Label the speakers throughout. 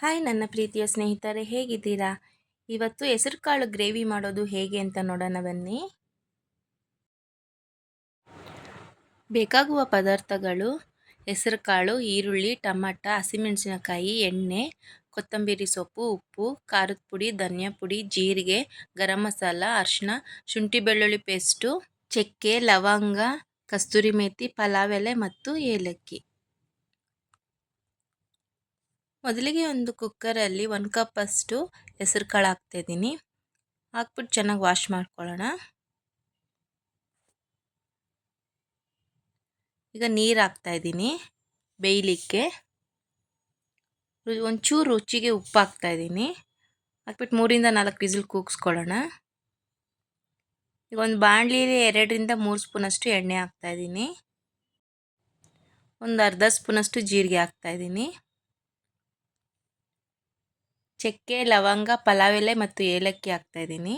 Speaker 1: Hi ನನ್ನ ಪ್ರೀತಿಯ ಸ್ನೇಹಿತರೆ, ಹೇಗಿದ್ದೀರಾ? ಇವತ್ತು ಹೆಸರುಕಾಳು ಗ್ರೇವಿ ಮಾಡೋದು ಹೇಗೆ ಅಂತ ನೋಡೋಣ ಬನ್ನಿ. ಬೇಕಾಗುವ ಪದಾರ್ಥಗಳು ಹೆಸರುಕಾಳು, ಈರುಳ್ಳಿ, ಟಮಾಟ, ಹಸಿಮೆಣಸಿನಕಾಯಿ, ಎಣ್ಣೆ, ಕೊತ್ತಂಬರಿ ಸೊಪ್ಪು, ಉಪ್ಪು, ಖಾರದ ಪುಡಿ, ಧನಿಯಾ ಪುಡಿ, ಜೀರಿಗೆ, ಗರಂ ಮಸಾಲ ಅರಿಶಿನ ಶುಂಠಿ ಬೆಳ್ಳುಳ್ಳಿ ಪೇಸ್ಟು, ಚಕ್ಕೆ, ಲವಂಗ, ಕಸ್ತೂರಿ ಮೇಥಿ ಪಲಾವ್ ಎಲೆ ಮತ್ತು ಏಲಕ್ಕಿ. ಮೊದಲಿಗೆ ಒಂದು ಕುಕ್ಕರಲ್ಲಿ ಒಂದು ಕಪ್ಪಷ್ಟು ಹೆಸರು ಕಾಳು ಹಾಕ್ತಾಯಿದ್ದೀನಿ ಹಾಕ್ಬಿಟ್ಟು ಚೆನ್ನಾಗಿ ವಾಶ್ ಮಾಡ್ಕೊಳ್ಳೋಣ. ಈಗ ನೀರು ಹಾಕ್ತಾಯಿದ್ದೀನಿ ಬೇಯಲಿಕ್ಕೆ. ಒಂಚೂರು ರುಚಿಗೆ ಉಪ್ಪು ಹಾಕ್ತಾಯಿದ್ದೀನಿ ಹಾಕ್ಬಿಟ್ಟು ಮೂರಿಂದ ನಾಲ್ಕು ವಿಸಿಲ್ ಕೂಗಿಸ್ಕೊಳ್ಳೋಣ. ಈಗ ಒಂದು ಬಾಣಲಿಯಲ್ಲಿ ಎರಡರಿಂದ ಮೂರು ಸ್ಪೂನಷ್ಟು ಎಣ್ಣೆ ಹಾಕ್ತಾಯಿದ್ದೀನಿ ಒಂದು ಅರ್ಧ ಸ್ಪೂನಷ್ಟು ಜೀರಿಗೆ ಹಾಕ್ತಾಯಿದ್ದೀನಿ ಚಕ್ಕೆ, ಲವಂಗ ಪಲಾವ್ ಎಲೆ ಮತ್ತು ಏಲಕ್ಕಿ ಹಾಕ್ತಾಯಿದ್ದೀನಿ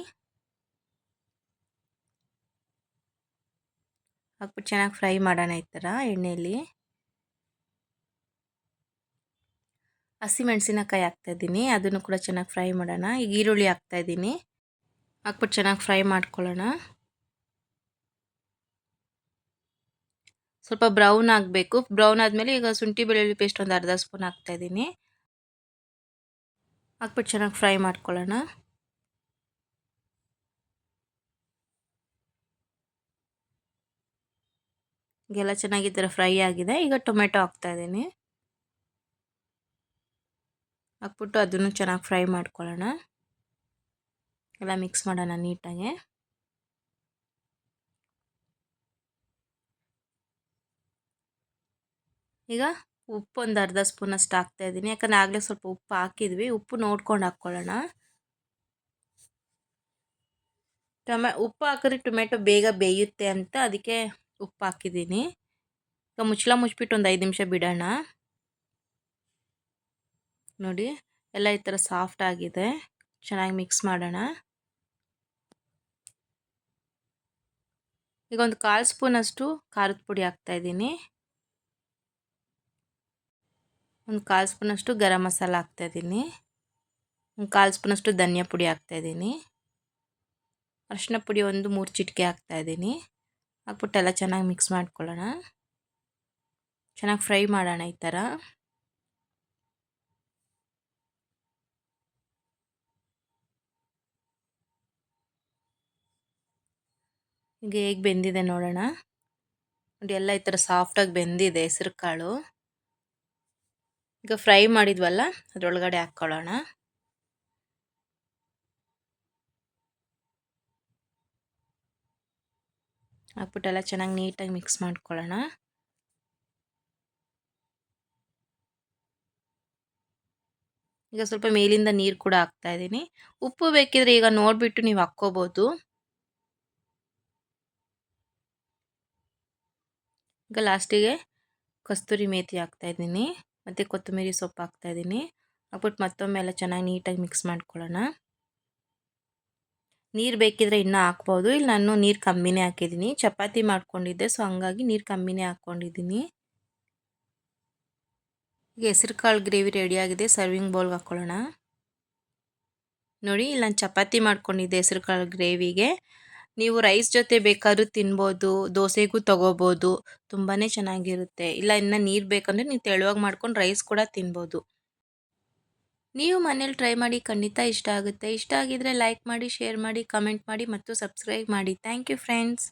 Speaker 1: ಹಾಕ್ಬಿಟ್ಟು ಚೆನ್ನಾಗಿ ಫ್ರೈ ಮಾಡೋಣ ಈ ಥರ ಎಣ್ಣೆಯಲ್ಲಿ ಹಸಿಮೆಣಸಿನಕಾಯಿ ಹಾಕ್ತಾಯಿದ್ದೀನಿ ಅದನ್ನು ಕೂಡ ಚೆನ್ನಾಗಿ ಫ್ರೈ ಮಾಡೋಣ. ಈಗ ಈರುಳ್ಳಿ ಹಾಕ್ತಾಯಿದ್ದೀನಿ ಹಾಕ್ಬಿಟ್ಟು ಚೆನ್ನಾಗಿ ಫ್ರೈ ಮಾಡ್ಕೊಳ್ಳೋಣ. ಸ್ವಲ್ಪ ಬ್ರೌನ್ ಆಗಬೇಕು. ಬ್ರೌನ್ ಆದಮೇಲೆ ಈಗ ಶುಂಠಿ ಬೆಳ್ಳುಳ್ಳಿ ಪೇಸ್ಟ್ ಒಂದು ಅರ್ಧ ಸ್ಪೂನ್ ಹಾಕ್ತಾಯಿದ್ದೀನಿ ಹಾಕ್ಬಿಟ್ಟು ಚೆನ್ನಾಗಿ ಫ್ರೈ ಮಾಡ್ಕೊಳ್ಳೋಣ. ಈಗೆಲ್ಲ ಚೆನ್ನಾಗಿ ಫ್ರೈ ಆಗಿದೆ. ಈಗ ಟೊಮೆಟೊ ಹಾಕ್ತಾಯಿದ್ದೀನಿ ಹಾಕ್ಬಿಟ್ಟು ಅದನ್ನು ಚೆನ್ನಾಗಿ ಫ್ರೈ ಮಾಡ್ಕೊಳ್ಳೋಣ. ಎಲ್ಲ ಮಿಕ್ಸ್ ಮಾಡೋಣ ನೀಟಾಗಿ. ಈಗ ಉಪ್ಪು ಒಂದು ಅರ್ಧ ಸ್ಪೂನಷ್ಟು ಹಾಕ್ತಾಯಿದ್ದೀನಿ ಯಾಕಂದರೆ ಆಗಲೇ ಸ್ವಲ್ಪ ಉಪ್ಪು ಹಾಕಿದ್ವಿ. ಉಪ್ಪು ನೋಡ್ಕೊಂಡು ಹಾಕ್ಕೊಳ್ಳೋಣ. ಟೊಮೆ, ಉಪ್ಪು ಹಾಕಿದ್ರೆ ಟೊಮೆಟೊ ಬೇಗ ಬೇಯುತ್ತೆ ಅಂತ ಅದಕ್ಕೆ ಉಪ್ಪು ಹಾಕಿದ್ದೀನಿ. ಈಗ ಮುಚ್ಚಳ ಮುಚ್ಚಿಬಿಟ್ಟು ಒಂದು ಐದು ನಿಮಿಷ ಬಿಡೋಣ. ನೋಡಿ, ಎಲ್ಲ ಈ ಥರ ಸಾಫ್ಟ್ ಆಗಿದೆ. ಚೆನ್ನಾಗಿ ಮಿಕ್ಸ್ ಮಾಡೋಣ. ಈಗ ಒಂದು ಕಾಲು ಸ್ಪೂನಷ್ಟು ಖಾರದ ಪುಡಿ ಹಾಕ್ತಾಯಿದ್ದೀನಿ ಒಂದು ಕಾಲು ಸ್ಪೂನಷ್ಟು ಗರಂ ಮಸಾಲ ಹಾಕ್ತಾಯಿದ್ದೀನಿ. ಒಂದು ಕಾಲು ಸ್ಪೂನಷ್ಟು ಧನಿಯಾ ಪುಡಿ ಹಾಕ್ತಾಯಿದ್ದೀನಿ. ಅರಿಶಿನ ಪುಡಿ ಒಂದು ಮೂರು ಚಿಟಿಕೆ ಹಾಕ್ತಾಯಿದ್ದೀನಿ. ಹಾಕ್ಬಿಟ್ಟು ಎಲ್ಲ ಚೆನ್ನಾಗಿ ಮಿಕ್ಸ್ ಮಾಡ್ಕೊಳ್ಳೋಣ. ಚೆನ್ನಾಗಿ ಫ್ರೈ ಮಾಡೋಣ ಈ ಥರ. ಈಗ ಹೇಗೆ ಬೆಂದಿದೆ ನೋಡೋಣ. ನೋಡಿ ಎಲ್ಲ ಈ ಥರ ಸಾಫ್ಟಾಗಿ ಬೆಂದಿದೆ ಹೆಸ್ರು ಕಾಳು ಈಗ ಫ್ರೈ ಮಾಡಿದ್ವಲ್ಲ, ಅದರೊಳಗಡೆ ಹಾಕ್ಕೊಳ್ಳೋಣ. ಹಾಕ್ಬಿಟ್ಟೆಲ್ಲ ಚೆನ್ನಾಗಿ ನೀಟಾಗಿ ಮಿಕ್ಸ್ ಮಾಡ್ಕೊಳ್ಳೋಣ. ಈಗ ಸ್ವಲ್ಪ ಮೇಲಿಂದ ನೀರು ಕೂಡ ಹಾಕ್ತಾ ಇದ್ದೀನಿ. ಉಪ್ಪು ಬೇಕಿದ್ರೆ ಈಗ ನೋಡಿಬಿಟ್ಟು ನೀವು ಹಾಕ್ಕೋಬೋದು. ಈಗ ಲಾಸ್ಟಿಗೆ ಕಸ್ತೂರಿ ಮೇಥಿ ಹಾಕ್ತಾಯಿದ್ದೀನಿ ಮತ್ತು ಕೊತ್ತಂಬರಿ ಸೊಪ್ಪು ಹಾಕ್ತಾಯಿದ್ದೀನಿ ಹಾಕ್ಬಿಟ್ಟು ಮತ್ತೊಮ್ಮೆ ಎಲ್ಲ ಚೆನ್ನಾಗಿ ನೀಟಾಗಿ ಮಿಕ್ಸ್ ಮಾಡ್ಕೊಳ್ಳೋಣ. ನೀರು ಬೇಕಿದ್ರೆ ಇನ್ನೂ ಹಾಕ್ಬೋದು ಇಲ್ಲಿ ನಾನು ನೀರು ಕಮ್ಮಿನೇ ಹಾಕಿದ್ದೀನಿ. ಚಪಾತಿ ಮಾಡ್ಕೊಂಡಿದ್ದೆ, ಸೊ ಹಂಗಾಗಿ ನೀರು ಕಮ್ಮಿನೇ ಹಾಕ್ಕೊಂಡಿದ್ದೀನಿ. ಈಗ ಹೆಸ್ರು ಕಾಳು ಗ್ರೇವಿ ರೆಡಿಯಾಗಿದೆ ಸರ್ವಿಂಗ್ ಬೌಲ್ಗೆ ಹಾಕ್ಕೊಳ್ಳೋಣ. ನೋಡಿ, ಇಲ್ಲಿ ನಾನು ಚಪಾತಿ ಮಾಡ್ಕೊಂಡಿದ್ದೆ ಹೆಸ್ರು ಕಾಳು ಗ್ರೇವಿಗೆ. ನೀವು ರೈಸ್ ಜೊತೆ ಬೇಕಾದ್ರೂ ತಿನ್ಬೋದು, ದೋಸೆಗೂ ತೊಗೋಬೋದು ತುಂಬಾ ಚೆನ್ನಾಗಿರುತ್ತೆ. ಇಲ್ಲ, ಇನ್ನು ನೀರು ಬೇಕಂದರೆ ನೀವು ತೆಳುವಾಗಿ ಮಾಡ್ಕೊಂಡು ರೈಸ್ ಕೂಡ ತಿನ್ಬೋದು. ನೀವು ಮನೇಲಿ ಟ್ರೈ ಮಾಡಿ ಖಂಡಿತ ಇಷ್ಟ ಆಗುತ್ತೆ. ಇಷ್ಟ ಆಗಿದ್ರೆ ಲೈಕ್ ಮಾಡಿ ಶೇರ್ ಮಾಡಿ ಕಮೆಂಟ್ ಮಾಡಿ ಮತ್ತು ಸಬ್ಸ್ಕ್ರೈಬ್ ಮಾಡಿ. Thank you friends